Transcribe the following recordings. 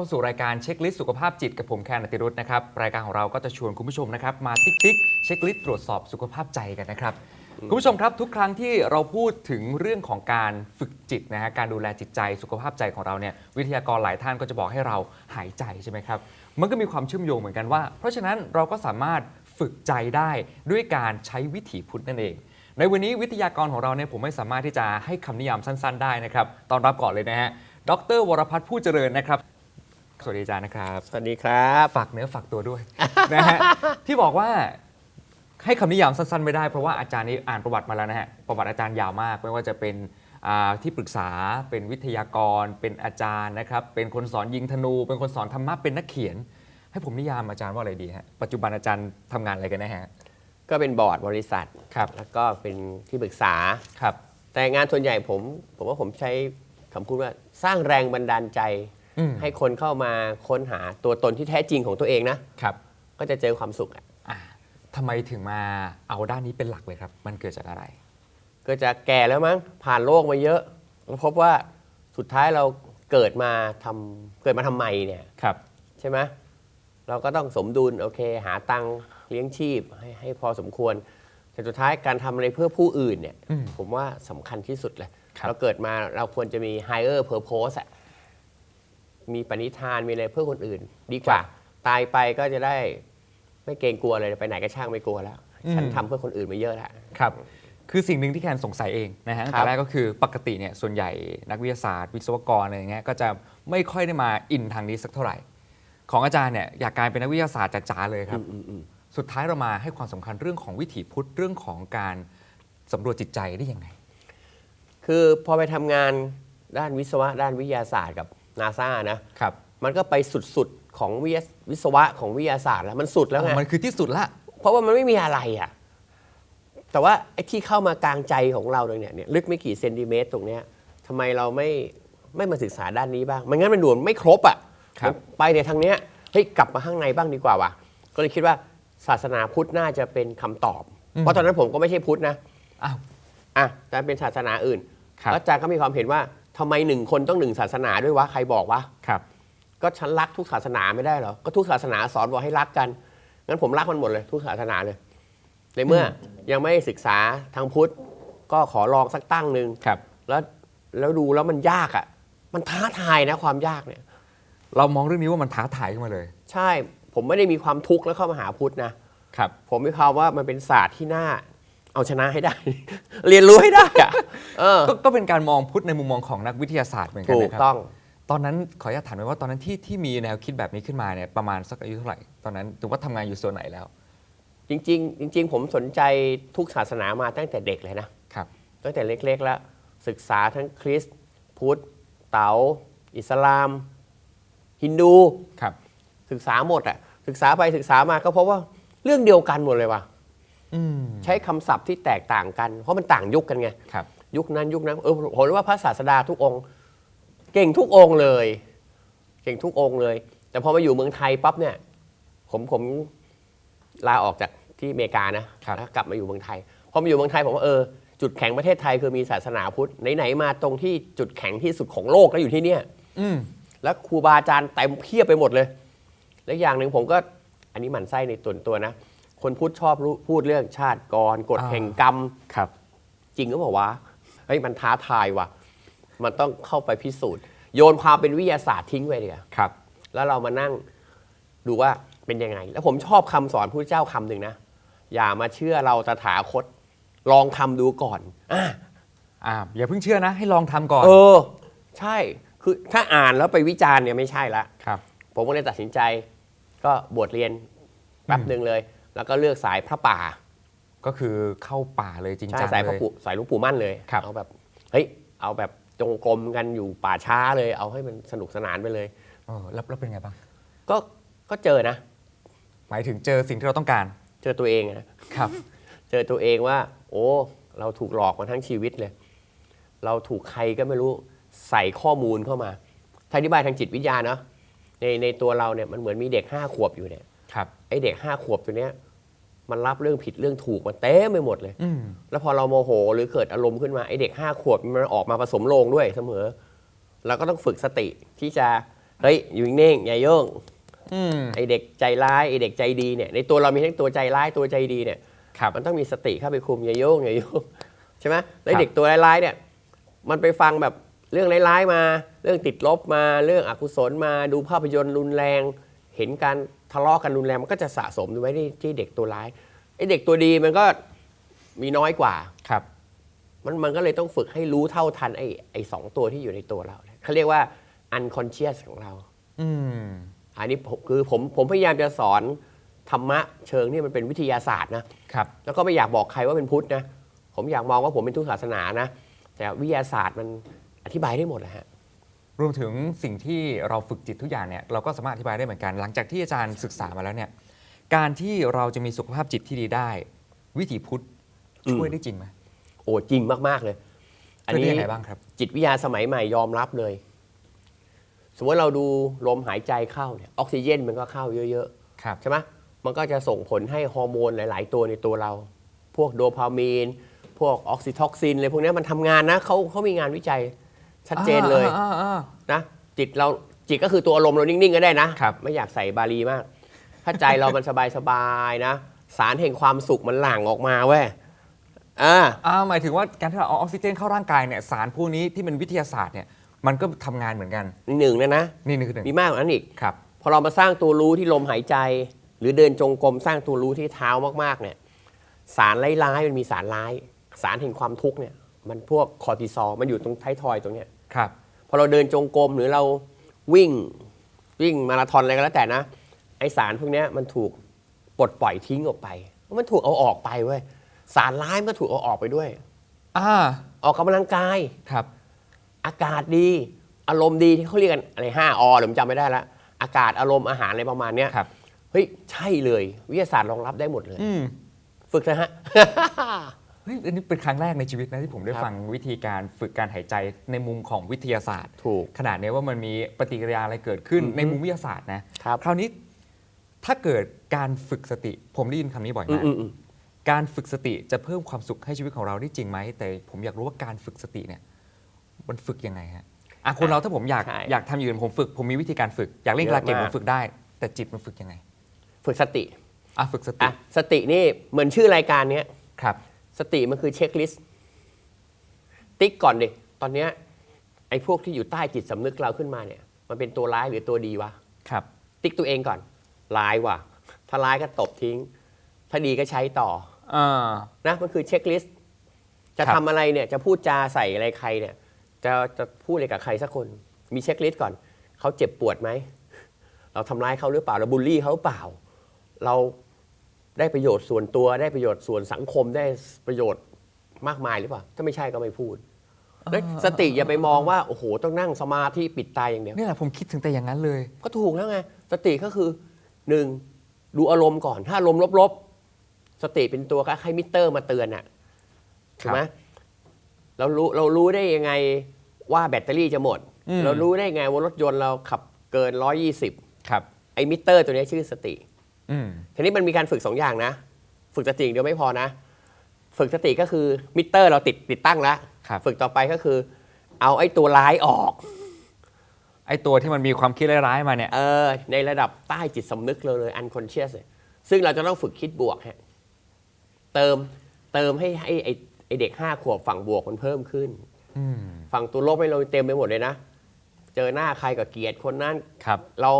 เข้าสู่รายการเช็คลิสต์สุขภาพจิตกับผมแคนอติรุธนะครับรายการของเราก็จะชวนคุณผู้ชมนะครับมาติ๊กติ๊กเช็คลิสต์ตรวจสอบสุขภาพใจกันนะครับคุณผู้ชมครับทุกครั้งที่เราพูดถึงเรื่องของการฝึกจิตนะฮะการดูแลจิตใจสุขภาพใจของเราเนี่ยวิทยากรหลายท่านก็จะบอกให้เราหายใจใช่ไหมครับมันก็มีความเชื่อมโยงเหมือนกันว่า เพราะฉะนั้นเราก็สามารถฝึกใจได้ด้วยการใช้วิถีพุทธนั่นเองในวันนี้วิทยากรของเราเนี่ยผมไม่สามารถที่จะให้คำนิยามสั้น ๆ ได้นะครับ ตอนรับก่อนเลยนะฮะ ดร วรพัฒน์ผู้เจริญนะครับ สวัสดีอาจารย์นะครับ สวัสดีครับฝากเนื้อฝากตัวด้วย นะฮะที่บอกว่าให้คำนิยามสั้นๆไม่ได้เพราะว่าอาจารย์นี้อ่านประวัติมาแล้วนะฮะประวัติอาจารย์ยาวมาก ไม่ว่าจะเป็นอ่าที่ปรึกษาเป็นวิทยากร เป็นอาจารย์นะครับเป็นคนสอนยิงธนู เป็นคนสอนธรรมะเป็นนักเขียน ให้ผมนิยามอาจารย์ว่าอะไรดีฮะปัจจุบันอาจารย์ทำงานอะไรกันนะฮะก็เป็นบอร์ดบริษัท ครับแล้วก็เป็นที่ปรึกษา ครับแต่งานส่วนใหญ่ผม ผมว่าผมใช้คำพูดว่าสร้างแรงบันดาลใจอืม ให้คนเข้ามาค้นหาตัวตนที่แท้จริงของตัวเองนะครับ ก็จะเจอความสุขอะอ่าทำไมถึงมาเอาด้านนี้เป็นหลักเลยครับ มันเกิดจากอะไร ก็จะแก่แล้วมั้งผ่านโลกมาเยอะแล้วพบว่าสุดท้ายเราเกิดมาทำเกิดมาทำไมเนี่ยครับ ใช่ไหมเราก็ต้องสมดุลโอเค หาตังค์เลี้ยงชีพให้ให้พอสมควร แต่สุดท้ายการทำอะไรเพื่อผู้อื่นเนี่ย อืมผมว่าสำคัญที่สุดเลย ครับ เราเกิดมาเราควรจะมี higher purpose อะ มีปณิธานมีอะไรเพื่อคนอื่น ดีกว่า ตายไปก็จะได้ไม่เกรงกลัวเลยไปไหนก็ช่างไม่กลัวแล้ว ฉันทำเพื่อคนอื่นมาเยอะแล้ว ครับคือสิ่งหนึ่งที่แคนสงสัยเองนะฮะตั้งครัแต่บแรกก็คือปกติเนี่ยส่วนใหญ่นักวิทยาศาสตร์ วิศวกรอะไรอย่างเงี้ยก็จะไม่ค่อยได้มาอินทางนี้สักเท่าไหร่ ของอาจารย์เนี่ยอยากกลายเป็นนักวิทยาศาสตร์จ๋าๆเลยครับอืมอืมสุดท้ายเรามาให้ความสำคัญเรื่องของวิถีพุทธเรื่องของการสำรวจจิตใจได้ยังไง คือพอไปทำงานด้านวิศวะด้านวิทยาศาสตร์กับ นาซานะครับมันก็ไปสุดๆของวิทยาวิศวะของวิทยาศาสตร์แล้วมันสุดแล้วไงมันคือที่สุดละเพราะว่ามันไม่มีอะไรอะแต่ว่าไอ้ที่เข้ามากลางใจของเราตรงเนี้ยเนี่ยลึกไม่กี่เซนติเมตรตรงเนี้ยทำไมเราไม่ไม่มาศึกษาด้านนี้บ้างไม่งั้นมันด่วนไม่ครบอะครับมันไปในทางเนี้ยเฮ้ยกลับมาข้างในบ้างดีกว่าว่ะก็เลยคิดว่าศาสนาพุทธน่าจะเป็นคำตอบ เพราะตอนนั้นผมก็ไม่ใช่พุทธนะอ้าวอะแต่เป็นศาสนาอื่นครับแล้วอาจารย์ก็มีความเห็นว่า ทำไมหนึ่งคนต้องหนึ่งศาสนาด้วยวะใครบอกวะครับ ก็ฉันรักทุกศาสนาไม่ได้เหรอก็ทุกศาสนาสอนบอกให้รักกันงั้นผมรักมันหมดเลย ทุกศาสนาเลยในเมื่อยังไม่ศึกษาทางพุทธ ก็ขอลองสักตั้งหนึ่งครับ แล้วแล้วดูแล้วมันยากอะ่ะ มันท้าทายนะความยากเนี่ย เรามองเรื่องนี้ว่ามันท้าทายขึ้นมาเลย ใช่ ผมไม่ได้มีความทุกข์แล้วเข้ามาหาพุทธนะครับ ผมมีความว่ามันเป็นศาสตร์ที่น่า เอาชนะให้ได้ เรียนรู้ให้ได้อะเออก็ก็เป็นการมองพุทธในมุมมองของนักวิทยาศาสตร์เหมือนกันถูกนะครับต้องตอนนั้นขออนุญาตถามหน่อยว่าตอนนั้นที่ที่มีแนวคิดแบบนี้ขึ้นมาเนี่ยประมาณสักอายุเท่าไหร่ตอนนั้นถือว่าทำงานอยู่ส่วนไหนแล้วจริงๆจริง ๆ ผมสนใจทุกศาสนามาตั้งแต่เด็กเลยนะ ครับ ตั้งแต่เล็กๆแล้ว ศึกษาทั้งคริสต์พุทธเต๋าอิสลาม ฮินดู ครับ ศึกษาหมดอะศึกษาไปศึกษามาก็เพราะว่าเรื่องเดียวกันหมดเลยว่ะอืม ใช้คำศัพท์ที่แตกต่างกัน เพราะมันต่างยุคกันไงครับยุคนั้นยุคนั้นเออผมรู้ว่าพระศาสดาทุกองค์ เก่งทุกองค์เลย เก่งทุกองค์เลย แต่พอมาอยู่เมืองไทยปั๊บเนี่ย ผมผมลาออกจากที่อเมริกานะครับแล้วกลับมาอยู่เมืองไทยพอมาอยู่เมืองไทยผมว่าเออจุดแข็งประเทศไทยคือมีศาสนาพุทธไหนๆมาตรงที่จุดแข็งที่สุดของโลกก็อยู่ที่เนี่ยอืมแล้วครูบาอาจารย์เต็มเพียบไปหมดเลย และอย่างหนึ่งผมก็ อันนี้หมั่นไส้ในตัวตัวนะ คนพูดชอบรู้พูดเรื่องชาติกรกฎอ่าแห่งกรรม ครับ จริงก็บอกว่าเฮ้ยมันท้าทายว่ะ มันต้องเข้าไปพิสูจน์ โยนความเป็นวิทยาศาสตร์ทิ้งไปเลยครับ แล้วเรามานั่งดูว่าเป็นยังไง แล้วผมชอบคำสอนพระเจ้าคำหนึ่งนะ อย่ามาเชื่อเราตถาคต ลองทำดูก่อนอะอ่าอย่าเพิ่งเชื่อนะ ให้ลองทำก่อนเออ ใช่ คือถ้าอ่านแล้วไปวิจารณ์เนี่ยไม่ใช่ละ ครับ ผมก็เลยตัดสินใจ ก็บวชเรียนแป๊บหนึ่งเลย แล้วก็เลือกสายพระป่าก็คือเข้าป่าเลยจริงใช่จังสายพเลระยปู่สายหลวงปู่มั่นเลยครับเอาแบบเฮ้ยเอาแบบจงกรมกันอยู่ป่าช้าเลย เอาให้มันสนุกสนานไปเลยเออแล้วแล้วเป็นไงบ้างก็ก็เจอนะ หมายถึงเจอสิ่งที่เราต้องการ เจอตัวเองนะครับ เจอตัวเองว่า โอ้เราถูกหลอกมาทั้งชีวิตเลย เราถูกใครก็ไม่รู้ใส่ข้อมูลเข้ามาถ้าอธิบายทางจิตวิทยาเนาะในในตัวเราเนี่ยมันเหมือนมีเด็กห้าขวบอยู่เนี่ยครับไอเด็กห้าขวบตัวเนี้ย มันรับเรื่องผิดเรื่องถูกมาเต็มไปหมดเลยอืมแล้วพอเราโมโหหรือเกิดอารมณ์ขึ้นมาไอเด็กห้าขวบมันออกมาผสมโลงด้วยเสมอ เราก็ต้องฝึกสติที่จะเฮ้ยอยู่นิ่งๆอย่าโยงอืมไอเด็กใจร้ายไอเด็กใจดีเนี่ยในตัวเรามีทั้งตัวใจร้ายตัวใจดีเนี่ยครับมันต้องมีสติเข้าไปคุมอย่าโยงอย่าโยงใช่ไหมแล้วครับเด็กตัวร้ายๆเนี่ย มันไปฟังแบบเรื่องร้ายๆมา เรื่องติดลบมา เรื่องอกุศลมา ดูภาพยนตร์รุนแรง เห็นการทะเลาะกันรุนแรงมันก็จะสะสมไว้ที่ที่เด็กตัวร้ายไอ้เด็กตัวดีมันก็มีน้อยกว่า ครับ มันมันก็เลยต้องฝึกให้รู้เท่าทันไอ้ไอ้สองตัวที่อยู่ในตัวเราเนี่ยเขาเรียกว่า unconscious ของเรา อืมอันนี้ผมคือผมผมพยายามจะสอนธรรมะเชิงที่มันเป็นวิทยาศาสตร์นะครับ แล้วก็ไม่อยากบอกใครว่าเป็นพุทธนะ ผมอยากมองว่าผมเป็นทุกศาสนานะ แต่วิทยาศาสตร์มันอธิบายได้หมดแหละฮะ รวมถึงสิ่งที่เราฝึกจิตทุกอย่างเนี่ยเราก็สามารถอธิบายได้เหมือนกัน หลังจากที่อาจารย์ศึกษามาแล้วเนี่ยการที่เราจะมีสุขภาพจิตที่ดีได้ วิถีพุทธช่วยได้จริงไหมโอ้จริงมากๆเลย อันช่วยได้นี้ยังไงบ้างครับ จิตวิทยาสมัยใหม่ยอมรับเลย สมมติเราดูลมหายใจเข้าเนี่ยออกซิเจนมันก็เข้าเยอะครับๆใช่ไหมมันก็จะส่งผลให้ฮอร์โมนหลาย ๆ ตัวในตัวเรา พวกโดพามีน พวกออกซิทอกซินอะไรพวกเนี้ยมันทำงานนะเขาเขามีงานวิจัย ชัดเจนเลยอ่าอ่าอ่า นะจิตเราจิตก็คือตัวอารมณ์เรานิ่งๆก็ได้นะครับ ไม่อยากใส่บาลีมาก ถ้าใจเรามันสบายๆนะ สารแห่งความสุขมันหลั่งออกมาเว้ยอ่า อ่าหมายถึงว่าการที่เราเอาออกซิเจนเข้าร่างกายเนี่ยสารพวกนี้ที่เป็นวิทยาศาสตร์เนี่ยมันก็ทำงานเหมือนกันนี่หนึ่งนะนะนี่นี่คือหนึ่งมีมากกว่านั้นอีก ครับ พอเรามาสร้างตัวรู้ที่ลมหายใจ หรือเดินจงกรมสร้างตัวรู้ที่เท้ามากๆเนี่ยสารร้ายๆมันมีสารร้าย สารแห่งความทุกข์เนี่ย มันพวกคอร์ติซอลมันอยู่ตรงท้ายทอยตรงเนี้ยครับ พอเราเดินจงกรมหรือเราวิ่งวิ่งมาราธอนอะไรก็แล้วแต่นะ ไอสารพวกเนี้ยมันถูกปลดปล่อยทิ้งออกไป มันถูกเอาออกไปเว้ยสารร้ายมันก็ถูกเอาออกไปด้วย อ่า ออกกำลังกาย ครับ อากาศดี อารมณ์ดีที่เขาเรียกกันอะไรห้าอหรือผมจำไม่ได้ละอากาศอารมณ์อาหารอะไรประมาณเนี้ยครับ เฮ้ย ใช่เลย วิทยาศาสตร์รองรับได้หมดเลย อืม ฝึกนะฮะเฮ้ยอันนี้เป็นครั้งแรกในชีวิตนะที่ผมได้ครับฟังวิธีการฝึกการหายใจในมุมของวิทยาศาสตร์ ถูก ขนาดนี้ว่ามันมีปฏิกิริยาอะไรเกิดขึ้นอือฮึในมุมวิทยาศาสตร์นะ ครับ คราวนี้ถ้าเกิดการฝึกสติ ผมได้ยินคำนี้บ่อยอืมมาก อืมอืมการฝึกสติจะเพิ่มความสุขให้ชีวิตของเราได้จริงไหม แต่ผมอยากรู้ว่าการฝึกสติเนี่ยมันฝึกยังไงฮะอะคนเราถ้าผมอยากใช่อยากทำอย่างอื่นผมฝึก ผมมีวิธีการฝึก อยากเล่นกีฬาเก่งเยผอะมาก มฝึกได้ แต่จิตมันฝึกยังไงฝึกสติอะฝึกสติอะสตินี่เหมือนชื่อรายการเนี้ย ครับ สติมันคือเช็คลิสต์ติ๊กก่อนดิตอนเนี้ยไอ้พวกที่อยู่ใต้จิตสำนึกเราขึ้นมาเนี่ย มันเป็นตัวร้ายหรือตัวดีวะ ครับ ติ๊กตัวเองก่อนร้ายว่ะ ถ้าร้ายก็ตบทิ้ง ถ้าดีก็ใช้ต่ออ่า นะมันคือเช็คลิสต์จะครับ ทำอะไรเนี่ยจะพูดจาใส่อะไรใครเนี่ย จะจะพูดอะไรกับใครสักคน มีเช็คลิสต์ก่อน เขาเจ็บปวดไหม เราทำร้ายเขาหรือเปล่า เราบูลลี่เขาหรือเปล่า เรา ได้ประโยชน์ส่วนตัวได้ประโยชน์ส่วนสังคมได้ประโยชน์มากมายหรือเปล่า ถ้าไม่ใช่ก็ไม่พูดแล้วสติอย่าไปมองว่าโอ้โหต้องนั่งสมาธิปิดตาอย่างเดียวนี่แหละผมคิดถึงแต่อย่างนั้นเลย ก็ถูกแล้วไงสติก็คือหนึ่งดูอารมณ์ก่อน ถ้าอารมณ์ลบๆ สติเป็นตัวคล้ายๆมิเตอร์มาเตือนอะถูกไหมเรารู้เรารู้ได้ยังไงว่าแบตเตอรี่จะหมดอืมเรารู้ได้ไงว่ารถยนต์เราขับเกิน 120 ครับ ไอ้มิเตอร์ตัวนี้ชื่อสติ อืมทีนี้มันมีการฝึกสองอย่างนะ ฝึกสติอย่างเดียวไม่พอนะ ฝึกสติก็คือมิเตอร์เราติดติดตั้งแล้วครับ ฝึกต่อไปก็คือ เอาไอ้ตัวร้ายออก ไอตัวที่มันมีความคิดร้ายๆมาเนี่ย เออ ในระดับใต้จิตสำนึกเราเลย unconscious เนี่ยซึ่งเราจะต้องฝึกคิดบวกฮะเติมเติมให้ให้ไอไอเด็กห้าขวบฝั่งบวกมันเพิ่มขึ้น อืมฝั่งตัวลบให้เราเต็มไปหมดเลยนะ เจอหน้าใครก็เกลียดคนนั้น ครับ เรา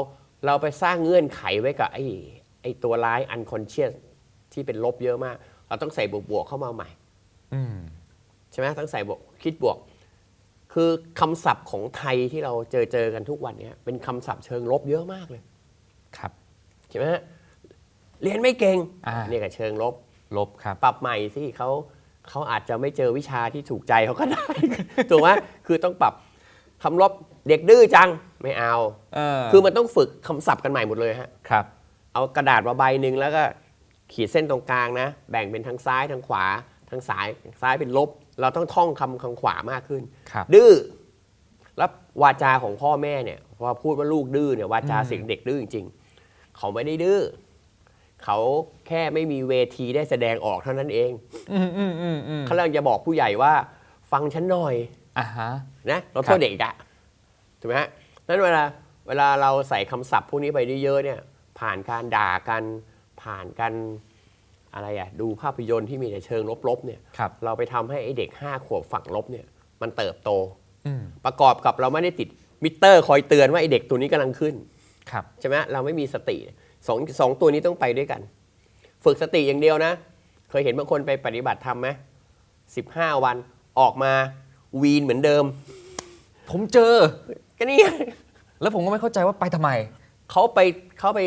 เราไปสร้างเงื่อนไขไว้กับไอ้ ไอ้ตัวร้าย unconscious ที่เป็นลบเยอะมาก เราต้องใส่บวกๆเข้ามาใหม่อืมใช่ไหมต้องใส่บวกคิดบวก คือคำศัพท์ของไทยที่เราเจอเจอกันทุกวันเนี้เป็นคำศัพท์เชิงลบเยอะมากเลย ครับใช่ไหมฮะเรียนไม่เก่งอ่าเนี่ยก็เชิงลบลบครับ ปรับใหม่สิเขาเขาอาจจะไม่เจอวิชาที่ถูกใจเขาก็ได้ถูกไหมคือต้องปรับคำลบเด็กดื้อจังไม่เอาเออคือมันต้องฝึกคำศัพท์กันใหม่หมดเลยฮะครับ เอากระดาษมาใบหนึ่งแล้วก็ขีดเส้นตรงกลางนะ แบ่งเป็นทางซ้ายทางขวาทางซ้ายซ้ายเป็นลบ เราต้องท่องคำทางขวามากขึ้น ครับ ดื้อแล้ววาจาของพ่อแม่เนี่ยพอพูดว่าลูกดื้อเนี่ยวาจาอืม เสียงเด็กดื้อจริงๆ เขาไม่ได้ดื้อเขาแค่ไม่มีเวทีได้แสดงออกเท่านั้นเองอืมอืมอืมอืมเขากำลังจะบอกผู้ใหญ่ว่า ฟังฉันหน่อย อ่าฮะ นะเราคโทรัษบ เด็กอะถูกไหมฮะนั้นเวลาเวลาเราใส่คำศัพท์พวกนี้ไปเยอะๆเนี่ย ผ่านการด่ากัน ผ่านกันอะไรอะดูภาพยนตร์ที่มีแต่เชิงลบๆเนี่ยครับ เราไปทำให้ไอ้เด็กห้าขวบฝั่งลบเนี่ยมันเติบโต อืมประกอบกับเราไม่ได้ติดมิเตอร์คอยเตือนว่าไอ้เด็กตัวนี้กำลังขึ้น ครับ ใช่ไหมเราไม่มีสติสองสองตัวนี้ต้องไปด้วยกัน ฝึกสติอย่างเดียวนะ เคยเห็นบางคนไปปฏิบัติธรรมไหมสิบห้าวันออกมาวีนเหมือนเดิม ผมเจอ ก็นี่ไงแล้วผมก็ไม่เข้าใจว่าไปทำไม เขาไปเขาไป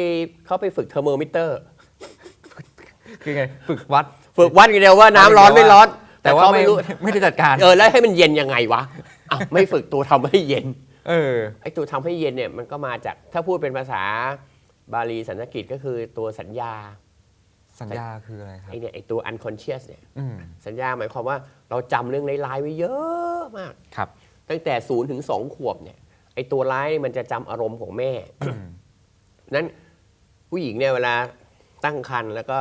เขาไปฝึกเทอร์โมมิเตอร์ คือไงฝึกวัด ฝึกวัดกันเดียวว่าน้ำร้อนไม่ร้อน แต่ว่าเขาไม่ไม่รู้ไม่ได้จัดการเออแล้วให้มันเย็นยังไงวะอ้าวไม่ฝึกตัวทำให้เย็น เออไอ้ตัวทำให้เย็นเนี่ยมันก็มาจากถ้าพูดเป็นภาษาบาลีสันสกฤตก็คือตัวสัญญา สัญญาคืออะไรครับไอ้เนี่ยไอ้ตัว unconscious เนี่ยอืมสัญญาหมายความว่าเราจำเรื่องร้ายๆไว้เยอะมากครับ ตั้งแต่ศูนย์ถึงสองขวบเนี่ยไอ้ตัวร้ายนี่มันจะจำอารมณ์ของแม่ นั้นผู้หญิงเนี่ยเวลาตั้งครรภ์แล้วก็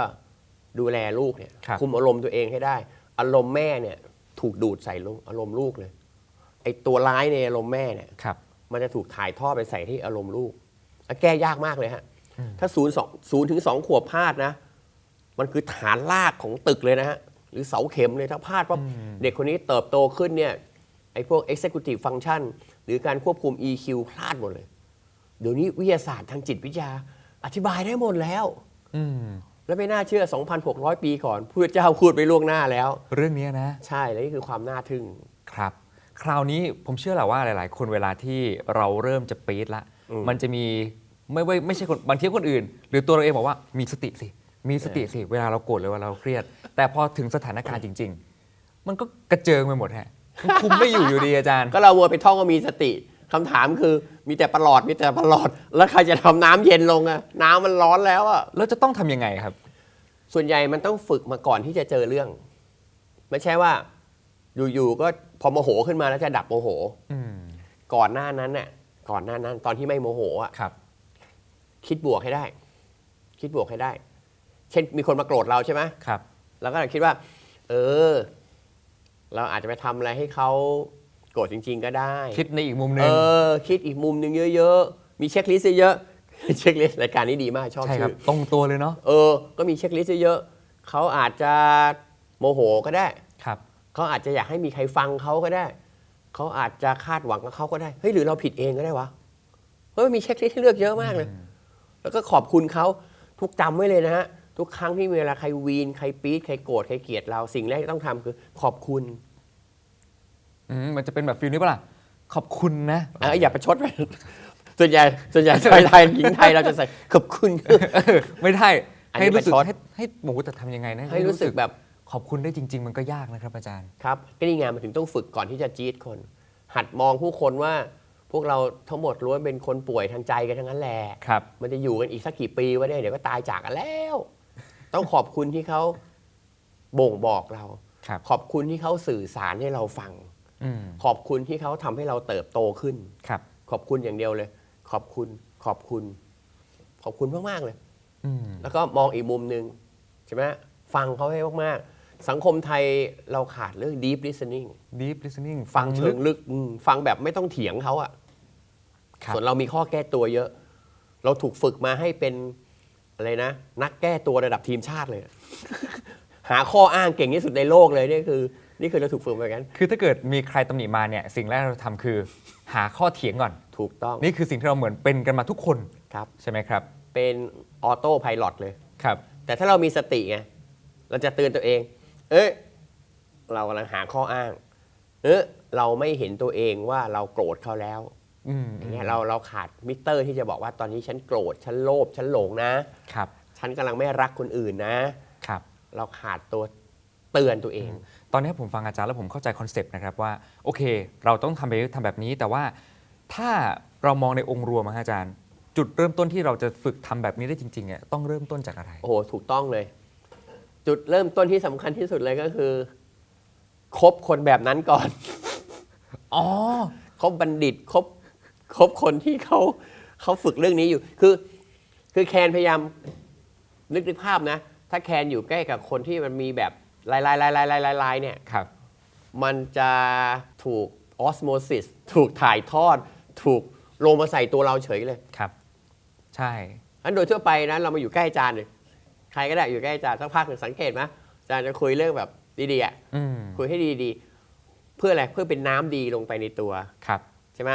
ดูแลลูกเนี่ยครับ คุมอารมณ์ตัวเองให้ได้ อารมณ์แม่เนี่ยถูกดูดใส่ลงอารมณ์ลูกเลยไอ้ตัวร้ายในอารมณ์แม่เนี่ย ครับ มันจะถูกถ่ายทอดไปใส่ที่อารมณ์ลูกแล้วแก้ยากมากเลยฮะ ถ้าศูนย์สองศูนย์ถึงสองขวบพลาดนะ มันคือฐานรากของตึกเลยนะฮะ หรือเสาเข็มเลยถ้าพลาดปั๊บเด็กคนนี้เติบโตขึ้นเนี่ย ไอ้พวก executive function หรือการควบคุม EQ พลาดหมดเลย เดี๋ยวนี้วิทยาศาสตร์ทางจิตวิทยา อธิบายได้หมดแล้วอืมแล้วไม่น่าเชื่อ 2,600 ปีก่อนพระเจ้าพูดไปล่วงหน้าแล้ว เรื่องเนี้ยนะ ใช่แล้วนี่คือความน่าทึ่งครับ คราวนี้ผมเชื่อแหละว่าหลาย ๆ คนเวลาที่เราเริ่มจะปี๊ดละอืมมันจะมีไม่ไม่ไม่ใช่คนบางทีคนอื่น หรือตัวเราเองบอกว่ามีสติสิมีสติสิเวลาเราโกรธหรือเวลาเราเครียด แต่พอถึงสถานการณ์จริง ๆ มันก็กระเจิงไปหมดฮะมันคุมไม่อยู่อยู่ดีอาจารย์ ก็เราวัวไปท่องว่ามีสติ คำถามคือมีแต่ประหลอดมีแต่ประหลอด แล้วใครจะทำน้ำเย็นลงอะน้ำมันร้อนแล้วอะ แล้วจะต้องทำยังไงครับ ส่วนใหญ่มันต้องฝึกมาก่อนที่จะเจอเรื่อง ไม่ใช่ว่า อยู่ๆก็พอโมโหขึ้นมาแล้วจะดับโมโห อืมก่อนหน้านั้นน่ะ ก่อนหน้านั้น ตอนที่ไม่โมโหอะครับ คิดบวกให้ได้ คิดบวกให้ได้ เช่นมีคนมาโกรธเราใช่ไหมครับ เราก็คิดว่า เออ เราอาจจะไปทำอะไรให้เขา โกรธจริง ๆ ก็ได้ คิดในอีกมุมหนึเอง อ คิดอีกมุมหนึ่งเยอะๆ มีเช็คลิสต์เยอะๆ เช็คลิสต์รายการนี้ดีมากชอบใช่ครัชื่บอ ตรงตัวเลยเนาะ เออ ก็มีเช็คลิสต์เยอะๆเขาอาจจะโมโหก็ได้ ครับ เขาอาจจะอยากให้มีใครฟังเขาก็ได้ เขาอาจจะคาดหวังกับเขาก็ได้ เฮ้ยหรือเราผิดเองก็ได้วะ เฮ้ยมีเช็คลิสต์ให้เลือกเยอะมากเลย แล้วก็ขอบคุณเขาทุกจำไว้เลยนะฮะ ทุกครั้งที่เวลาใครวีน ใครปี๊ด ใครโกรธ ใครเกลียดเรา สิ่งแรกที่ต้องทำคือ ขอบคุณ อืมมันจะเป็นแบบฟิลนี้ปะล่ะ ขอบคุณนะเอออย่าประชดไปส่วนใหญ่ส่วนใหญ่ชายไทยหญิงไทยเราจะใส่ขอบคุณเออไม่ได้อันนี้ให้รู้สึกประชด ให้ให้โอ้โหแต่ทำยังไงนะให้รู้สึกแบบ ขอบคุณได้จริง ๆ มันก็ยากนะครับอาจารย์ ครับก็นี่ไงมันถึงต้องฝึกก่อนที่จะจี๊ดคน หัดมองผู้คนว่า พวกเราทั้งหมดล้วนเป็นคนป่วยทางใจกันทั้งนั้นแหละ ครับ มันจะอยู่กันอีกสักกี่ปีวะเนี่ยเดี๋ยวก็ตายจากกันแล้ว ต้องขอบคุณที่เขาบ่งบอกเรา ครับ ขอบคุณที่เขาสื่อสารให้เราฟังอืม ขอบคุณที่เขาทำให้เราเติบโตขึ้น ครับ ขอบคุณอย่างเดียวเลย ขอบคุณ ขอบคุณ ขอบคุณมากๆเลย อืม แล้วก็มองอีกมุมหนึ่งใช่ไหมฟังเขาให้มากๆ สังคมไทยเราขาดเรื่อง deep listening deep listening ฟัฟังงเชิลึงกลึกอืมฟังแบบไม่ต้องเถียงเขาอะครับ ส่วนเรามีข้อแก้ตัวเยอะ เราถูกฝึกมาให้เป็นอะไรนะ นักแก้ตัวระดับทีมชาติเลย หาข้ออ้างเก่งที่สุดในโลกเลยนี่คือ นี่คือเราถูกฝึกมาอย่างนั้น คือถ้าเกิดมีใครตำหนิมาเนี่ยสิ่งแรกเราทำคือ หาข้อเถียงก่อน ถูกต้อง นี่คือสิ่งที่เราเหมือนเป็นกันมาทุกคนครับ ใช่ไหมครับ เป็นออโต้ไพลอตเลย ครับ แต่ถ้าเรามีสติไง เราจะเตือนตัวเอง เอ้ย เรากำลังหาข้ออ้าง เออเราไม่เห็นตัวเองว่าเราโกรธเขาแล้วอืมอย่างเงี้ยเราเราขาดมิเตอร์ที่จะบอกว่าตอนนี้ฉันโกรธ ฉันโลภ ฉันหลงนะ ครับ ฉันกำลังไม่รักคนอื่นนะ ครับ เราขาดตัวเตือนตัวเอง ตอนนี้ผมฟังอาจารย์แล้วผมเข้าใจคอนเซปต์นะครับว่าโอเค เราต้องทำไปทำแบบนี้ แต่ว่าถ้าเรามองในองค์รวมอะฮะอาจารย์ จุดเริ่มต้นที่เราจะฝึกทำแบบนี้ได้จริงๆเนี่ยต้องเริ่มต้นจากอะไร โอ้โหถูกต้องเลย จุดเริ่มต้นที่สำคัญที่สุดเลยก็คือคบคนแบบนั้นก่อน อ๋อ คบบัณฑิตคบคบคนที่เขาเขาฝึกเรื่องนี้อยู่ คือ คือแคนพยายามนึกนึกภาพนะ ถ้าแคนอยู่ใกล้กับคนที่มันมีแบบ ลายลายลายลายลายลายลายเนี่ยครับ มันจะถูกออสโมซิสถูกถ่ายทอด ถูกลงมาใส่ตัวเราเฉยเลยครับ ใช่อันโดยทั่วไปนะเรามาอยู่ใกล้อาจารย์เนี่ยใครก็ได้อยู่ใกล้อาจารย์สักพักหนึ่งสังเกตไหมอาจารย์จะคุยเรื่องแบบดีๆอะอืมคุยให้ดีๆ เพื่ออะไรเพื่อเป็นน้ำดีลงไปในตัวครับ ใช่ไหม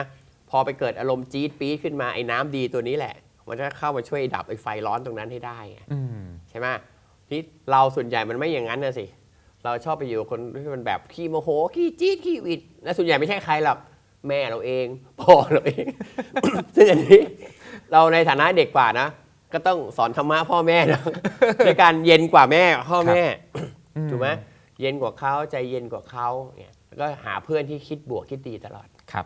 พอไปเกิดอารมณ์จี๊ดปี๊ดขึ้นมาไอ้น้ำดีตัวนี้แหละ มันจะเข้ามาช่วยดับไอ้ไฟร้อนตรงนั้นให้ได้ไง อืม ใช่ไหมนี่เราส่วนใหญ่มันไม่อย่างนั้นนะสิ เราชอบไปอยู่กับคนที่มันแบบขี้โมโหขี้จี๊ดขี้หวิดและส่วนใหญ่ไม่ใช่ใครหรอกแม่เราเองพ่อเราเอง ซึ่งอันนี้ เราในฐานะเด็กกว่านะ ก็ต้องสอนธรรมะพ่อแม่นะในการเย็นกว่าแม่พ่อแม่อืมถูกไหมเย็นกว่าเขาใจเย็นกว่าเขาเนี่ยแล้วก็หาเพื่อนที่คิดบวกคิดดีตลอด ครับ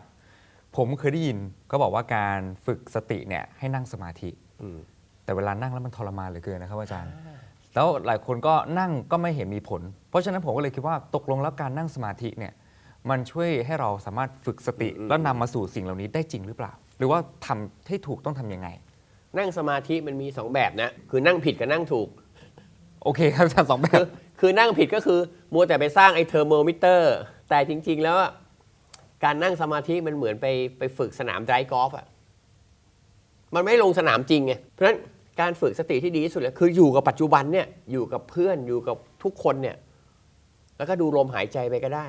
ผมเคยได้ยินก็บอกว่าการฝึกสติเนี่ยให้นั่งสมาธิ อืมแต่เวลานั่งแล้วมันทรมานเหลือเกินนะครับอาจารย์ แล้วหลายคนก็นั่งก็ไม่เห็นมีผล เพราะฉะนั้นผมก็เลยคิดว่าตกลงแล้วการนั่งสมาธิเนี่ยมันช่วยให้เราสามารถฝึกสติอืมแล้วนำมาสู่สิ่งเหล่านี้ได้จริงหรือเปล่า หรือว่าทำให้ถูกต้องทำยังไง นั่งสมาธิมันมีสองแบบนะ คือนั่งผิดกับนั่งถูก โอเคครับอาจารย์สองแบคืบอคือนั่งผิดก็คือ มัวแต่ไปสร้างไอ้เทอร์โมมิเตอร์ แต่จริง ๆ แล้วอะการนั่งสมาธิมันเหมือนไปไปฝึกสนามไดร์กอล์ฟอะ มันไม่ลงสนามจริงไง เพราะฉะนั้น การฝึกสติที่ดีที่สุดเลยคืออยู่กับปัจจุบันเนี่ยอยู่กับเพื่อนอยู่กับทุกคนเนี่ยแล้วก็ดูลมหายใจไปก็ได้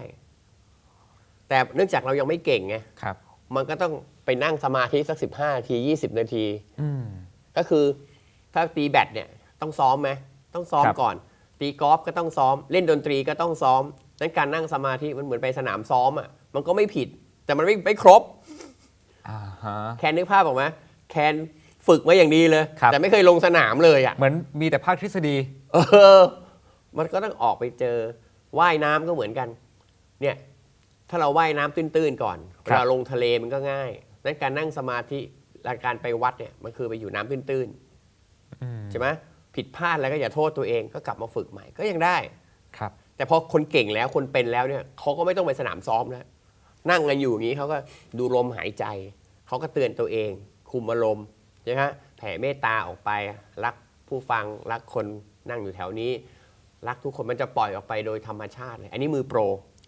แต่เนื่องจากเรายังไม่เก่งไงครับ มันก็ต้องไปนั่งสมาธิสักสิบห้านาทียี่สิบนาที อืม ก็คือถ้าตีแบดเนี่ยต้องซ้อมไหมต้องซ้อมครับก่อน ตีกอล์ฟก็ต้องซ้อม เล่นดนตรีก็ต้องซ้อมนั้นการนั่งสมาธิมันเหมือนไปสนามซ้อมอะมันก็ไม่ผิด แต่มันไม่ไม่ครบ อ่าฮะ แคนนึกภาพออกไหมแคน ฝึกมาอย่างดีเลย ครับ แต่ไม่เคยลงสนามเลยอะ เหมือนมีแต่ภาคทฤษฎี เออ มันก็ต้องออกไปเจอ ว่ายน้ำก็เหมือนกัน เนี่ย ถ้าเราว่ายน้ำตื้นๆก่อนคเวรับลาลงทะเลมันก็ง่าย นั้นการนั่งสมาธิและการไปวัดเนี่ย มันคือไปอยู่น้ำตื้นๆอืมใช่ไหมผิดพลาดแล้วก็อย่าโทษตัวเอง ก็กลับมาฝึกใหม่ ก็ยังได้ ครับ แต่พอคนเก่งแล้วคนเป็นแล้วเนี่ยเขาก็ไม่ต้องไปสนามซ้อมแล้ว นั่งกันอยู่อย่างนี้เขาก็ดูลมหายใจ เขาก็เตือนตัวเอง คุมอารมณ์ ใช่ไหมแผ่เมตตาออกไป รักผู้ฟังรักคนนั่งอยู่แถวนี้ รักทุกคนมันจะปล่อยออกไปโดยธรรมชาติเลยอันนี้มือโปร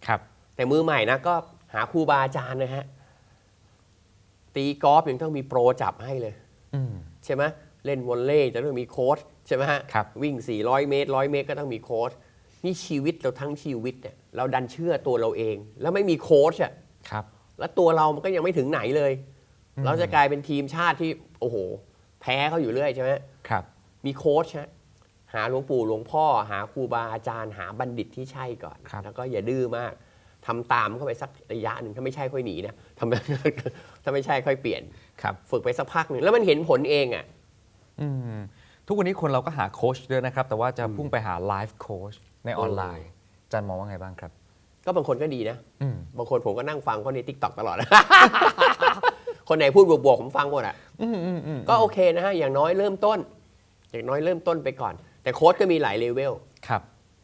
ครับ แต่มือใหม่นะก็หาครูบาอาจารย์นะฮะตีกอล์ฟยังต้องมีโปรจับให้เลยอืมใช่ไหมเล่นวอลเลย์จะต้องมีโค้ชใช่ไหมฮะครับวิ่ง 400 เมตร 100 เมตรก็ต้องมีโค้ชนี่ชีวิตเราทั้งชีวิตเนี่ยเราดันเชื่อตัวเราเอง แล้วไม่มีโค้ชอะครับ แล้วตัวเรามันก็ยังไม่ถึงไหนเลย เราจะกลายเป็นทีมชาติที่ โอ้โห แพ้เขาอยู่เรื่อยใช่ไหมครับ มีโค้ชฮะหาหลวงปู่หลวงพ่อ หาครูบาอาจารย์หาบัณฑิตที่ใช่ก่อน ครับ แล้วก็อย่าดื้อมากทำตามเข้าไปสักระยะหนึ่งถ้าไม่ใช่ค่อยหนีนะทำ ถ้าไม่ใช่ค่อยเปลี่ยน ครับ ฝึกไปสักพักหนึ่งแล้วมันเห็นผลเองอะ อืมทุกวันนี้คนเราก็หาโค้ชเยอะนะครับ แต่ว่าจะพุ่งไปหาไลฟ์โค้ชในออนไลน์อาจารย์มองว่าไงบ้างครับ ก็บางคนก็ดีนะ อืม บางคนผมก็นั่งฟังเขาในทิกตอกตลอด คนไหนพูดบวกๆผมฟังหมดอะอืมอืมอืมก็โอเคนะฮะอย่างน้อยเริ่มต้น อย่างน้อยเริ่มต้นไปก่อน แต่โค้ดก็มีหลายเลเวลครับ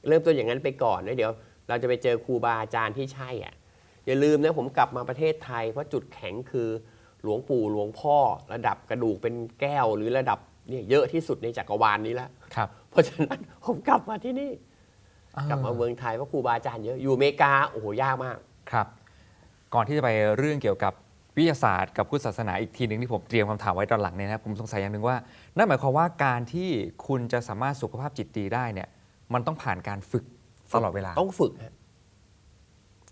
เริ่มต้นอย่างนั้นไปก่อนแล้วเดี๋ยว เราจะไปเจอครูบาอาจารย์ที่ใช่อะอย่าลืมนะผมกลับมาประเทศไทยเพราะจุดแข็งคือหลวงปู่หลวงพ่อ ระดับกระดูกเป็นแก้วหรือระดับเนี่ยเยอะที่สุดในจักรวาลนี้แล้วครับ เพราะฉะนั้นผมกลับมาที่นี่ กลับมาเมืองไทยเพราะครูบาอาจารย์เยอะอยู่อเมริกาโอ้โหยากมากครับ ก่อนที่จะไปเรื่องเกี่ยวกับ วิทยาศาสตร์กับพุทธศาสนาอีกทีหนึ่งที่ผมเตรียมคำถามไว้ตอนหลังเนี่ยนะครับผมสงสัยอย่างหนึ่งว่านั่นหมายความว่าการที่คุณจะสามารถสุขภาพจิตดีได้เนี่ย มันต้องผ่านการฝึกตลอดเวลาต้องฝึกฮะ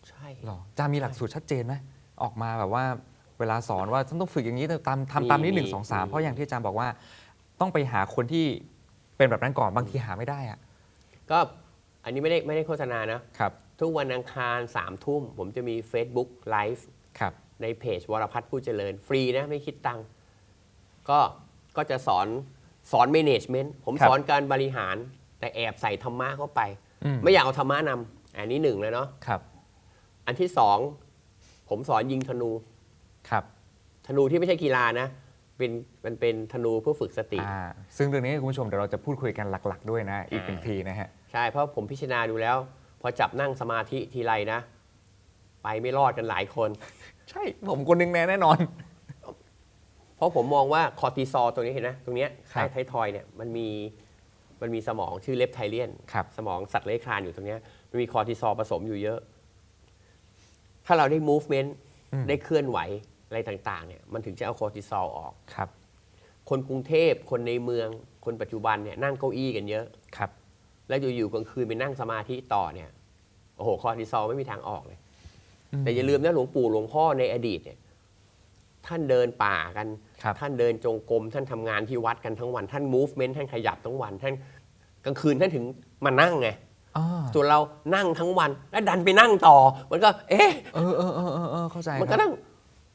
ใช่หรอจะมีหลักสูตรชัดเจนไหมออกมาแบบว่าเวลาสอนว่าฉันต้องฝึกอย่างนี้ตามทำตามนี้หนึ่งสองสามเพราะอย่างที่อาจารย์บอกว่า ต้องไปหาคนที่เป็นแบบนั้นก่อนบางทีหาไม่ได้อะก็อันนี้ไม่ได้ไม่ได้โฆษณานะครับ ทุกวันอังคารสามทุ่มผมจะมี Facebook Live ครับ ในเพจวรพัฒน์ผู้เจริญฟรีนะไม่คิดตังค์ก็ก็จะสอนสอน management ผมครับสอนการบริหาร แต่แอบใส่ธรรมะเข้าไป อืม ไม่อยากเอาธรรมะนำอันนี้หนึ่งเลยเนาะครับ อันที่สองผมสอนยิงธนู ครับธนูที่ไม่ใช่กีฬานะ เป็นมันเป็นธนูเพื่อฝึกสติ อ่าซึ่งเรื่องนี้คุณผู้ชมเดี๋ยวเราจะพูดคุยกันหลัก ๆ ด้วยนะ อีกหนึ่งอ่าทีนะฮะ ใช่ เพราะผมพิจารณาดูแล้ว พอจับนั่งสมาธิทีไรนะ ไปไม่รอดกันหลายคน ใช่ผมคนหนึงแน่แน่นอน เพราะผมมองว่าคอร์ติซอลตัวนี้เห็นนะตรงเนี้ยครัใต้บไททอยด์เนี่ยมันมีมันมีสมองชื่อเลปไทเลียนครับ สมองสัตว์เลื้อยคลานอยู่ตรงเนี้ยมันมีคอร์ติซอลผสมอยู่เยอะ ถ้าเราได้ movement อืมได้เคลื่อนไหวอะไรต่างๆเนี่ยมันถึงจะเอาคอร์ติซอลออก ครับคนกรุงเทพคนในเมืองคนปัจจุบันเนี่ยนั่งเก้าอี้กันเยอะ ครับ แล้วอยู่ๆกลางคืนไปนั่งสมาธิต่อเนี่ยโอ้โหคอร์ติซอลไม่มีทางออกเลย แต่อย่าลืมนะหลวงปู่หลวงพ่อในอดีตเนี่ยท่านเดินป่ากันครับท่านเดินจงกรมท่านทำงานที่วัดกันทั้งวัน ท่าน movement ท่านขยับทั้งวัน ท่านกลางคืนท่านถึงมานั่งไงอ่าส่วนเรานั่งทั้งวัน แล้วดันไปนั่งต่อ มันก็ เอ๊ะเออเออเออเออเออเข้าใจมันคก็รับต้อง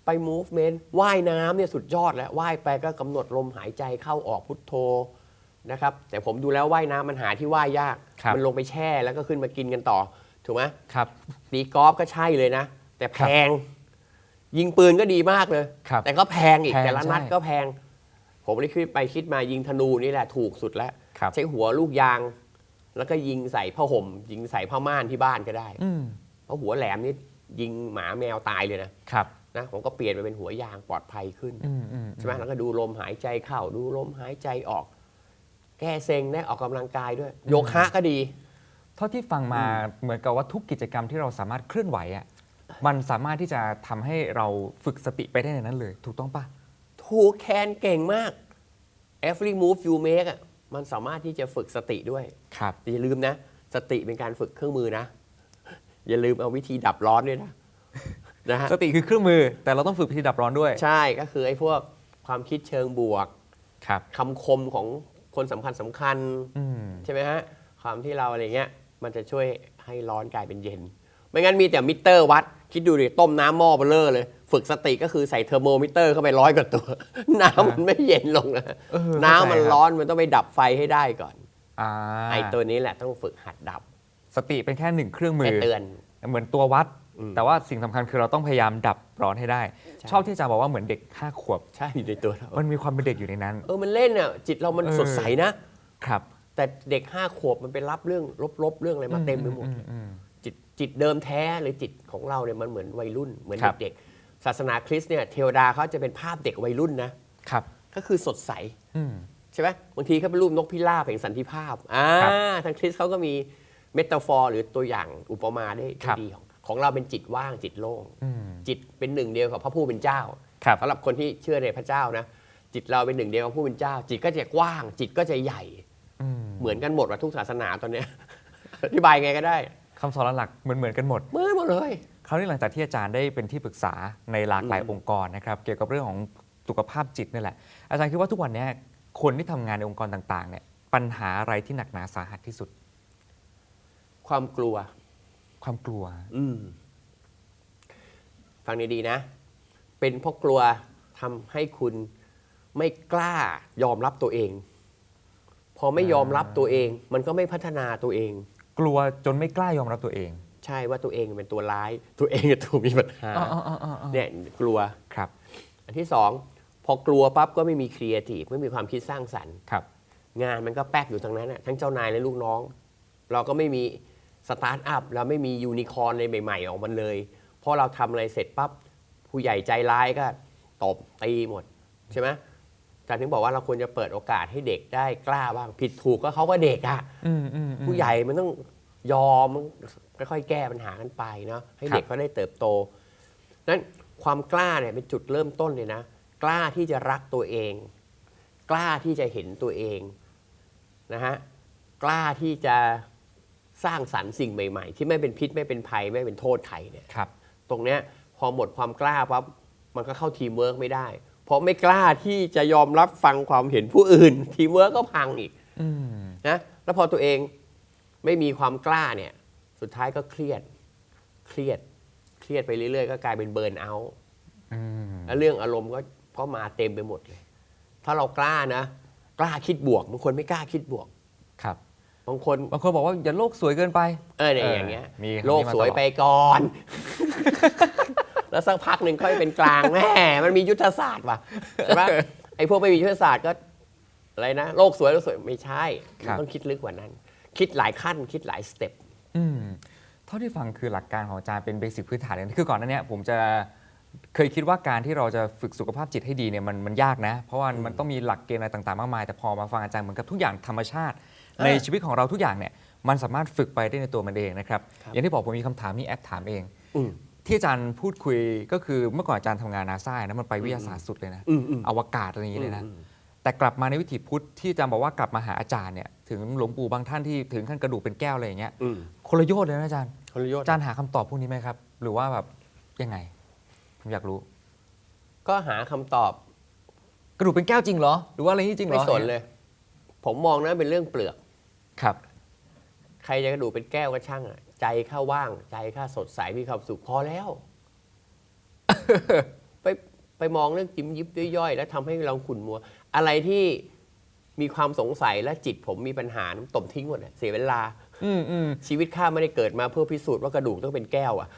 ไป movement ว่ายน้ำเนี่ยสุดยอดแล้วว่ายไปก็กำหนดลมหายใจเข้าออกพุทโธนะครับ แต่ผมดูแล้วว่ายน้ำมันหาที่ว่ายยากครับมันลงไปแช่แล้วก็ขึ้นมากินกันต่อ ถูกไหมครับตีกอล์ฟก็ใช่เลยนะ แต่แพง ยิงปืนก็ดีมากเลย ครับแต่ก็แพงอีกแพงแต่ละนัดใช่ก็แพง ผมเลยคิดไปคิดมายิงธนูนี่แหละถูกสุดแล้ว ครับ ใช้หัวลูกยาง แล้วก็ยิงใส่ผ้าห่ม ยิงใส่ผ้าม่านที่บ้านก็ได้ อืมเพราะหัวแหลมนี่ยิงหมาแมวตายเลยนะ ครับนะผมก็เปลี่ยนไปเป็นหัวยางปลอดภัยขึ้น อืมอืมใช่ไหมแล้วก็ดูลมหายใจเข้าดูลมหายใจออก แก้เซ็งได้ออกกำลังกายด้วย โยคะก็ดี เท่าที่ฟังมาเหมือนกับว่าทุกกิจกรรมที่เราสามารถเคลื่อนไหวอะมันสามารถที่จะทำให้เราฝึกสติไปได้ในนั้นเลย ถูกต้องปะถูกแคนเก่งมาก every move you make อะมันสามารถที่จะฝึกสติด้วยครับแต่อย่าลืมนะ สติเป็นการฝึกเครื่องมือนะ อย่าลืมเอาวิธีดับร้อนด้วยนะนะฮะสติคือเครื่องมือ แต่เราต้องฝึกพิธีดับร้อนด้วย ใช่ก็คือไอ้พวกความคิดเชิงบวกครับคำคมของคนสำคัญสำคัญอืมใช่ไหมฮะความที่เราอะไรเงี้ย มันจะช่วยให้ร้อนกลายเป็นเย็น ไม่งั้นมีแต่มิเตอร์วัด คิดดูดิต้มน้ำหม้อเบลเลอร์เลย ฝึกสติก็คือใส่เทอร์โมมิเตอร์เข้าไปร้อยกว่าตัว น้ำมันไม่เย็นลงนะเออน้ำมันเข้าใจครับ ร้อนมันต้องไปดับไฟให้ได้ก่อน อ่าไอ้ตัวนี้แหละต้องฝึกหัดดับสติเป็นแค่หนึ่งเครื่องมืไปอ เตือน เหมือนตัววัด อืมแต่ว่าสิ่งสำคัญคือเราต้องพยายามดับร้อนให้ได้ ใช่ ชอบที่อาจารย์บอกว่าเหมือนเด็กห้าขวบ ใช่อยู่ในตัวเรา มันมีความเป็นเด็กอยู่ในนั้น เออ มันเล่นอะ จิตเรามันเออ สดใสนะ ครับ แต่เด็กห้าขวบมันไปรับเรื่องลบๆเรื่องอะไรมาเต็มไปหมดอือืมจิตจิตเดิมแท้หรือจิตของเราเนี่ยมันเหมือนวัยรุ่น เหมือนครับ เด็กๆศาสนาคริสต์เนี่ยเทวดาเขาจะเป็นภาพเด็กวัยรุ่นนะครับ ก็คือสดใส อืม ใช่ไหมบางทีเขาเป็นรูปนกพิราบแห่งสันติภาพอ่าครับทางคริสต์เขาก็มีเมตาฟอร์หรือตัวอย่างอุปมาได้ครับดีของของเราเป็นจิตว่างจิตโล่งอืม จิตเป็นหนึ่งเดียวกับพระผู้เป็นเจ้าครับ สำหรับคนที่เชื่อในพระเจ้านะ จิตเราเป็นหนึ่งเดียวกับผู้เป็นเจ้า จิตก็จะกว้าง จิตก็จะใหญ่อืม เหมือนกันหมดว่าทุกศาสนาตอนเนี้ย อธิบายไงก็ได้คำสอนหลักเหมือนเหมือนกันหมด เหมือนหมดเลย คราวนี้หลังจากที่อาจารย์ได้เป็นที่ปรึกษาในหลากหลายอืมองค์กรนะครับ เกี่ยวกับเรื่องของสุขภาพจิตนี่แหละ อาจารย์คิดว่าทุกวันนี้คนที่ทำงานในองค์กรต่างๆ เนี่ย ปัญหาอะไรที่หนักหนาสาหัสที่สุด ความกลัว ความกลัว อืมฟังดีๆนะ เป็นเพราะกลัวทำให้คุณไม่กล้ายอมรับตัวเอง พอไม่ยอมรับตัวเอง มันก็ไม่พัฒนาตัวเอง กลัวจนไม่กล้ายอมรับตัวเอง ใช่ว่าตัวเองเป็นตัวร้าย ตัวเองเป็นตัวมีปัญหาเนี่ยกลัวครับ อันที่สองพอกลัวปั๊บก็ไม่มีครีเอทีฟไม่มีความคิดสร้างสรรค์ครับ งานมันก็แป๊กอยู่ทางนั้นน่ะทั้งเจ้านายและลูกน้อง เราก็ไม่มีสตาร์ทอัพเราไม่มียูนิคอร์นอะไรใหม่ๆ ออกมาเลยเพราะเราทำอะไรเสร็จปั๊บผู้ใหญ่ใจร้ายก็ตบตีหมดใช่ไหมอา จารย์ถึงบอกว่าเราควรจะเปิดโอกาสให้เด็กได้กล้าบ้างผิดถูกก็เขาก็เด็กอะอืมอืมอืมผู้ใหญ่มันต้องยอมค่อยๆแก้ปัญหากันไปเนาะให้เด็กครับเขาได้เติบโตนั้นความกล้าเนี่ยเป็นจุดเริ่มต้นเลยนะ กล้าที่จะรักตัวเอง กล้าที่จะเห็นตัวเองนะฮะกล้าที่จะสร้างสรรค์สิ่งใหม่ ๆ ที่ไม่เป็นพิษไม่เป็นภัยไม่เป็นโทษใครเนี่ยครับตรงเนี้ยพอหมดความกล้าปั๊บมันก็เข้าทีมเวิร์กไม่ได้ เพราะไม่กล้าที่จะยอมรับฟังความเห็นผู้อื่น ทีมเวิร์กก็พังอีกอืมนะแล้วพอตัวเองไม่มีความกล้าเนี่ย สุดท้ายก็เครียด เครียด เครียดไปเรื่อยๆ ก็กลายเป็นเบิร์นเอาท์อืมแล้วเรื่องอารมณ์ก็ก็มาเต็มไปหมดเลย ถ้าเรากล้านะ กล้าคิดบวกบางคนไม่กล้าคิดบวก ครับ บางคนบางคนบอกว่าอย่าโลกสวยเกินไป เออเนี่ยเอออย่างเงี้ยมีคำนี้โลกมาสวยตลอดไปก่อน แล้วสักพักหนึ่งค่อยเป็นกลางแม่มันมียุทธศาสตร์ว่ะใช่ปะไอ้พวกไม่มียุทธศาสตร์ก็อะไรนะโลกสวยโลกสวยไม่ใช่มันต้องคิดลึกกว่านั้น คิดหลายขั้นคิดหลายสเต็ป อืมเท่าที่ฟังคือหลักการของอาจารย์เป็นเบสิกพื้นฐานเลยคือก่อนหน้าเนี้ยผมจะเคยคิดว่าการที่เราจะฝึกสุขภาพจิตให้ดีเนี่ยมันมันยากนะ เพราะว่ามันต้องมีหลักเกณฑ์อะไรต่างๆมากมาย แต่พอมาฟังอาจารย์เหมือนกับทุกอย่างธรรมชาติอ่าในชีวิตของเราทุกอย่างเนี่ยมันสามารถฝึกไปได้ในตัวมันเองนะครับ ครับอย่างที่บอกผมมีคำถามมีแอปถามเอง อืม ที่อาจารย์พูดคุยก็คือเมื่อก่อนอาจารย์ทำงานนาซานะมันไปวิทยาศาสตร์สุดเลยนะอืมอืม อวกาศอะไรอย่างนี้เลยนะอืมแต่กลับมาในวิถีพุทธที่อาจารย์บอกว่ากลับมาหาอาจารย์เนี่ยถึงหลวงปู่บางท่านที่ถึงขั้นกระดูกเป็นแก้วอะไรอย่างเงี้ยอืมคนละโยชน์เลยนะอาจารย์ คนละยศอาจารย์หาคำตอบพวกนี้ไหมครับ หรือว่าแบบยังไง ผมอยากรู้ ก็หาคำตอบกระดูกเป็นแก้วจริงเหรอ หรือว่าอะไรนี่จริงเหรไม่อสนเลย ผมมองนะเป็นเรื่องเปลือก ครับ ใครจะกระดูกเป็นแก้วก็ช่างอะ ใจข้าว่าง ใจข้าสดใสมีความสุขพอแล้ว ไปไปมองเรื่องจิ้มยิบย่อยๆ แล้วทำให้เราขุ่นมัว อะไรที่มีความสงสัยและจิตผมมีปัญหาตบทิ้งหมดอะเสียเวลาอืมอืมชีวิตข้าไม่ได้เกิดมาเพื่อพิสูจน์ว่ากระดูกต้องเป็นแก้วอะ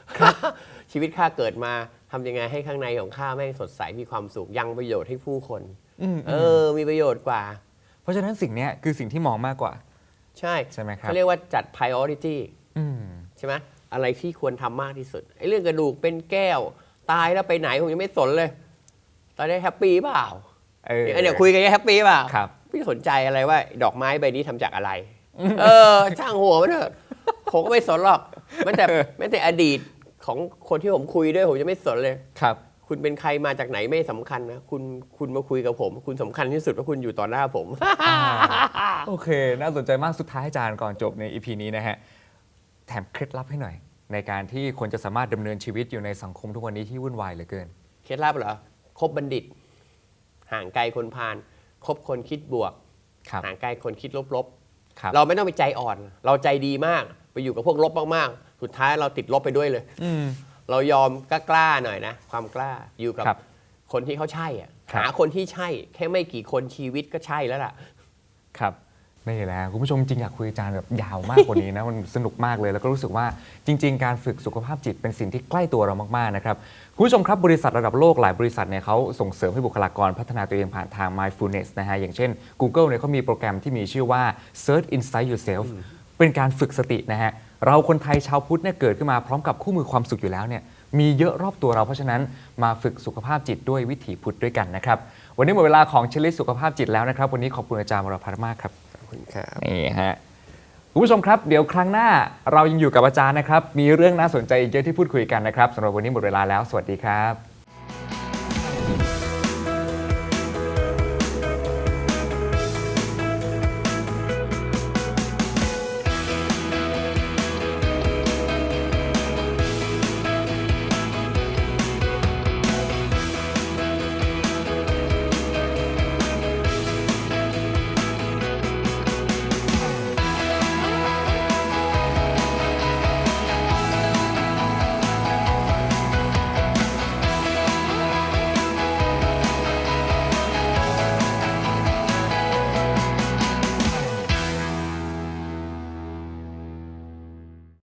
ชีวิตข้าเกิดมาทำยังไงให้ข้างในของข้าแม่งสดใสมีความสุขยังประโยชน์ให้ผู้คนอืมเออ มีประโยชน์กว่า เพราะฉะนั้นสิ่งเนี้ยคือสิ่งที่มองมากกว่า ใช่ใช่ไหมครับเขาเรียกว่าจัด priority อืม ใช่ไหมอะไรที่ควรทำมากที่สุดไอ้เรื่องกระดูกเป็นแก้ว ตายแล้วไปไหนผมยังไม่สนเลย ตอนนี้แฮปปี้เปล่าเออเนี่ยเดี๋ยวคุยกันแฮปปี้เปล่าครับไม่สนใจอะไรว่า ดอกไม้ใบนี้ทำจากอะไร เออ ช่างหัวมันเถอะผมก็ไม่สนหรอกแม้แต่แม้แต่อดีตของคนที่ผมคุยด้วยผมจะไม่สนเลยครับ คุณเป็นใครมาจากไหนไม่สำคัญนะคุณคุณมาคุยกับผม คุณสำคัญที่สุดว่าคุณอยู่ต่อหน้าผม โอเค น่าสนใจมากสุดท้ายอาจารย์ก่อนจบในอีพีนี้นะฮะ แถมเคล็ดลับให้หน่อย ในการที่คนจะสามารถดำเนินชีวิตอยู่ในสังคมทุกวันนี้ที่วุ่นวายเหลือเกิน เคล็ดลับเหรอคบบัณฑิต ห่างไกลคนพาลคบคนคิดบวก ครับ ห่างไกลคนคิดลบครับ ๆ เราไม่ต้องไปใจอ่อน เราใจดีมาก ไปอยู่กับพวกลบมากๆ สุดท้ายเราติดลบไปด้วยเลย อืม เรายอมกล้าๆหน่อยนะ ความกล้าอยู่กับครับคนที่เขาใช่อะครับ หาคนที่ใช่ แค่ไม่กี่คนชีวิตก็ใช่แล้วล่ะ ครับ นี่แหละคุณผู้ชมจริงอยากคุยอาจารย์แบบยาวมากกว่านี้นะ มันสนุกมากเลยแล้วก็รู้สึกว่าจริง ๆ การฝึกสุขภาพจิตเป็นสิ่งที่ใกล้ตัวเรามากๆนะครับคุณผู้ชมครับบริษัทระดับโลกหลายบริษัทเนี่ยเขาส่งเสริมให้บุคลากรพัฒนาตัวเองผ่านทาง mindfulness นะฮะอย่างเช่น Google เนี่ยเขามีโปรแกรมที่มีชื่อว่า Search Inside Yourself เป็นการฝึกสตินะฮะเราคนไทยชาวพุทธเนี่ยเกิดขึ้นมาพร้อมกับคู่มือความสุขอยู่แล้วเนี่ยมีเยอะรอบตัวเราเพราะฉะนั้นมาฝึกสุขภาพจิตด้วยวิถีพุทธด้วยกันนะครับวันนี้หมดเวลาของเชลิสุขภาพจิตแล้วนะครับ วันนี้ขอบคุณอาจารย์วรพัฒน์มากครับ คุณครับ นี่ฮะคุณผู้ชมครับ เดี๋ยวครั้งหน้าเรายังอยู่กับอาจารย์นะครับ มีเรื่องน่าสนใจอีกเยอะที่พูดคุยกันนะครับสำหรับวันนี้หมดเวลาแล้ว สวัสดีครับ